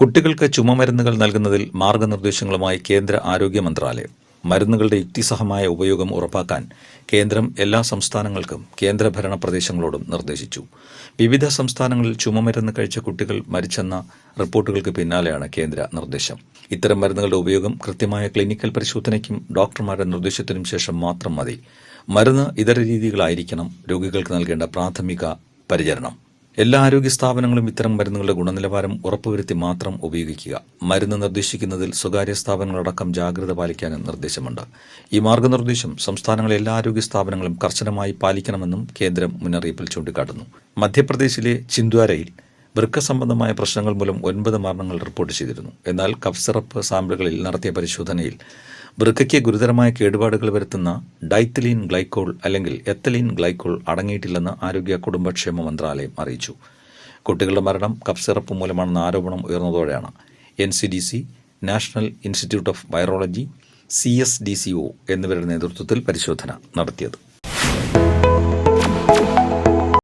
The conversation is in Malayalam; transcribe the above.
കുട്ടികൾക്ക് ചുമമരുന്നുകൾ നൽകുന്നതിൽ മാർഗനിർദ്ദേശങ്ങളുമായി കേന്ദ്ര ആരോഗ്യ മന്ത്രാലയം. മരുന്നുകളുടെ യുക്തിസഹമായ ഉപയോഗം ഉറപ്പാക്കാൻ കേന്ദ്രം എല്ലാ സംസ്ഥാനങ്ങൾക്കും കേന്ദ്രഭരണ പ്രദേശങ്ങളോടും നിർദ്ദേശിച്ചു. വിവിധ സംസ്ഥാനങ്ങളിൽ ചുമമരുന്ന് കഴിച്ച കുട്ടികൾ മരിച്ചെന്ന റിപ്പോർട്ടുകൾക്ക് പിന്നാലെയാണ് കേന്ദ്ര നിർദ്ദേശം. ഇത്തരം മരുന്നുകളുടെ ഉപയോഗം കൃത്യമായ ക്ലിനിക്കൽ പരിശോധനയ്ക്കും ഡോക്ടർമാരുടെ നിർദ്ദേശത്തിനും ശേഷം മാത്രം മതി. മരുന്ന് ഇതര രീതികളായിരിക്കണം രോഗികൾക്ക് നൽകേണ്ട പ്രാഥമിക പരിചരണം. എല്ലാ ആരോഗ്യ സ്ഥാപനങ്ങളും ഇത്തരം മരുന്നുകളുടെ ഗുണനിലവാരം ഉറപ്പുവരുത്തി മാത്രം ഉപയോഗിക്കുക. മരുന്ന് നിർദ്ദേശിക്കുന്നതിൽ സ്വകാര്യ സ്ഥാപനങ്ങളടക്കം ജാഗ്രത പാലിക്കാനും നിർദ്ദേശമുണ്ട്. ഈ മാർഗനിർദ്ദേശം സംസ്ഥാനങ്ങളെ എല്ലാ ആരോഗ്യ സ്ഥാപനങ്ങളും കർശനമായി പാലിക്കണമെന്നും കേന്ദ്രം മുന്നറിയിപ്പിൽ ചൂണ്ടിക്കാട്ടുന്നു. മധ്യപ്രദേശിലെ ചിന്ദ്വാരയിൽ വൃക്ക സംബന്ധമായ പ്രശ്നങ്ങൾ മൂലം ഒൻപത് മരണങ്ങൾ റിപ്പോർട്ട് ചെയ്തിരുന്നു. എന്നാൽ കഫ് സിറപ്പ് സാമ്പിളുകളിൽ നടത്തിയ പരിശോധനയിൽ വൃക്കയ്ക്ക് ഗുരുതരമായ കേടുപാടുകൾ വരുത്തുന്ന ഡൈത്തലീൻ ഗ്ലൈക്കോൾ അല്ലെങ്കിൽ എത്തലീൻ ഗ്ലൈക്കോൾ അടങ്ങിയിട്ടില്ലെന്ന് ആരോഗ്യ കുടുംബക്ഷേമ മന്ത്രാലയം അറിയിച്ചു. കുട്ടികളുടെ മരണം കഫ് സിറപ്പ് മൂലമാണെന്ന ആരോപണം ഉയർന്നതോടെയാണ് N C D C national institute of virology C S D C O എന്നിവരുടെ നേതൃത്വത്തിൽ പരിശോധന നടത്തിയത്.